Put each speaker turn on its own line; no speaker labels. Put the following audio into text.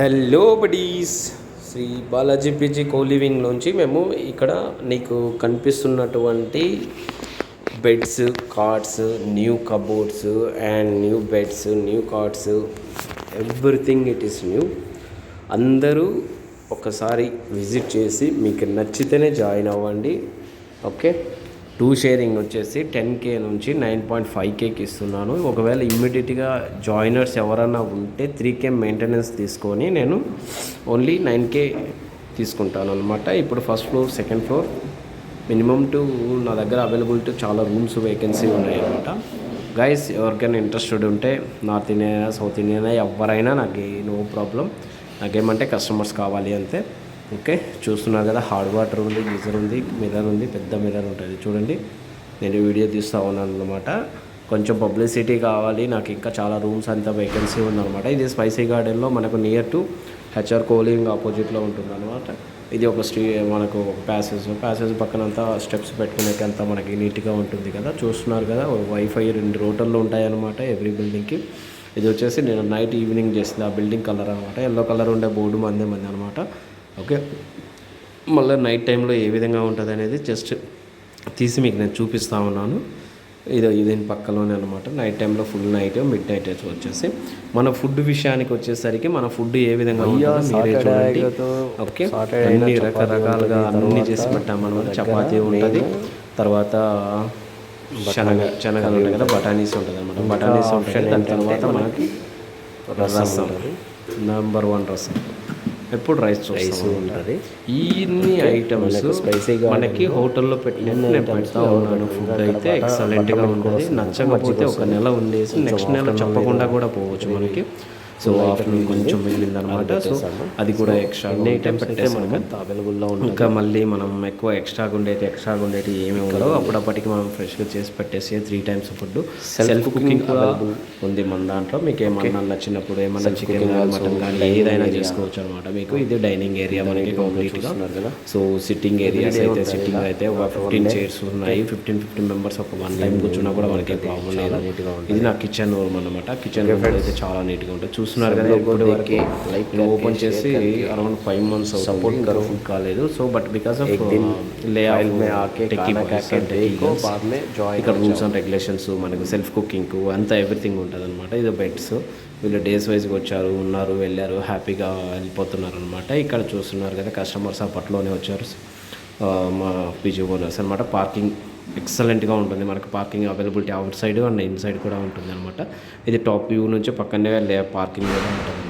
Hello buddies Shri Balaji PG coliving నుంచి మేము ఇక్కడ నీకు కనిపిస్తున్నటువంటి beds cards new cupboards and new beds new cards everything it is new అందరూ ఒకసారి విజిట్ చేసి మీకు నచ్చితేనే జాయిన్ అవ్వండి. ఓకే టూ షేరింగ్ వచ్చేసి టెన్ కే నుంచి నైన్ పాయింట్ ఫైవ్ కేకి ఇస్తున్నాను. ఒకవేళ ఇమ్మీడియట్గా జాయినర్స్ ఎవరన్నా ఉంటే త్రీ కే మెయింటెనెన్స్ తీసుకొని నేను ఓన్లీ నైన్ కే తీసుకుంటాను అనమాట ఇప్పుడు first floor second floor minimum two నా దగ్గర అవైలబిలిటీ చాలా రూమ్స్ వేకెన్సీ ఉన్నాయి అనమాట గైస్ ఎవరికైనా ఇంట్రెస్టెడ్ ఉంటే నార్త్ ఇండియన్ అయినా సౌత్ ఇండియన్ అయినా ఎవరైనా నాకు నో ప్రాబ్లం నాకేమంటే కస్టమర్స్ కావాలి అంతే. ఓకే చూస్తున్నారు కదా హార్డ్ వాటర్ ఉంది గీజర్ ఉంది మిర్రర్ ఉంది పెద్ద మిర్రర్ ఉంటుంది. చూడండి నేను వీడియో తీస్తూ ఉన్నాను అనమాట కొంచెం పబ్లిసిటీ కావాలి నాకు ఇంకా చాలా రూమ్స్ అంతా వేకెన్సీ ఉందన్నమాట. ఇది స్పైసీ గార్డెన్లో మనకు నియర్ టు హెచ్ఆర్ కోలింగ్ ఆపోజిట్లో ఉంటుంది అనమాట ఇది ఒక స్ట్రీ మనకు ఒక ప్యాసేజ్ ప్యాసేజ్ పక్కన అంతా స్టెప్స్ పెట్టుకునేకి అంతా మనకి నీట్గా ఉంటుంది కదా. చూస్తున్నారు కదా వైఫై రెండు రోటర్లు ఉంటాయన్నమాట ఎవ్రీ బిల్డింగ్కి ఇది వచ్చేసి నేను నైట్ ఈవినింగ్ చేసింది ఆ బిల్డింగ్ కలర్ అనమాట ఎల్లో కలర్ ఉండే బోర్డు మందే మంది అనమాట ఓకే? మళ్ళీ నైట్ టైంలో ఏ విధంగా ఉంటుంది అనేది జస్ట్ తీసి మీకు నేను చూపిస్తూ ఉన్నాను. ఇది దీని పక్కలోనే అనమాట నైట్ టైంలో ఫుల్ నైట్ మిడ్ నైట్ వచ్చేసి. మన ఫుడ్ విషయానికి వచ్చేసరికి మన ఫుడ్ ఏ విధంగా మీరే చూడండి. ఓకే? అన్ని రకరకాలుగా అన్ని చేసి పెట్టామన్నమాట చపాతీ ఉంటుంది. తర్వాత శనగ శనగలు ఉంటాయి కదా బఠానీస్ ఉంటుంది అనమాట బఠానీస్ ఉంటాయి దాని తర్వాత మనకి రసం నెంబర్ వన్ రసం. ఎప్పుడు రైస్ రైస్ ఉంటుంది. ఇన్ని ఐటమ్స్ స్పైసీగా మనకి హోటల్లో పెట్టిన నేను పెడతా ఉన్నాను ఫుడ్ అయితే ఎక్సలెంట్గా ఉంటుంది. నచ్చకపోతే ఒక నెల ఉండేసి నెక్స్ట్ నెల చెప్పకుండా కూడా పోవచ్చు మనకి. సో ఆఫ్టర్నూన్ కొంచెం మిగిలిందనమాట సో అది కూడా ఎక్స్ట్రా అన్ని ఐటమ్ పెట్టే మనకు అవైలబుల్లో ఉంటుంది ఇంకా మళ్ళీ మనం ఎక్కువ ఎక్స్ట్రాగా ఉండేది ఎక్స్ట్రాగా ఉండేది ఏమి ఉండవు అప్పుడప్పటికి మనం ఫ్రెష్గా చేసి పెట్టేసి three times food self cooking కూడా ఉంది మన దాంట్లో. మీకు ఏమన్నా నచ్చినప్పుడు ఏమన్నా చికెన్ మటన్ కానీ ఏదైనా చేసుకోవచ్చు అనమాట మీకు ఇది డైనింగ్ ఏరియా మనకి కంప్లీట్గా సో సిట్టింగ్ ఏరియాస్ అయితే సిట్టింగ్ అయితే ఒక ఫిఫ్టీన్ చైర్స్ ఉన్నాయి. ఫిఫ్టీన్ ఫిఫ్టీన్ మెంబర్స్ ఒక వన్ టైం కూర్చున్నా కూడా మనకి ప్రాబ్లం లేదు. ఇది నా కిచెన్ రూమ్ అనమాట కిచెన్ రూమ్ అయితే చాలా నీట్గా ఉంటుంది. చూస్తున్నారు కదా ఇప్పుడు వరకు. లైక్ ఓపెన్ చేసి around five months support food కాలేదు. సో బట్ బికాస్ ఆఫ్ లే ఇక్కడ రూల్స్ అండ్ రెగ్యులేషన్స్ మనకు సెల్ఫ్ కుకింగ్ అంతా ఎవ్రీథింగ్ ఉంటుంది అనమాట ఇది బెడ్స్ వీళ్ళు డేస్ వైజ్గా వచ్చారు ఉన్నారు వెళ్ళారు హ్యాపీగా వెళ్ళిపోతున్నారు అనమాట ఇక్కడ చూస్తున్నారు కదా కస్టమర్స్ అప్పట్లోనే వచ్చారు. ఆ, మా పీజీ ఓనర్స్ అనమాట పార్కింగ్ ఎక్సలెంట్గా ఉంటుంది. మనకు parking availability outside and inside కూడా ఉంటుంది అనమాట ఇది టాప్ వ్యూ నుంచి పక్కనే లే పార్కింగ్ కూడా ఉంటుంది.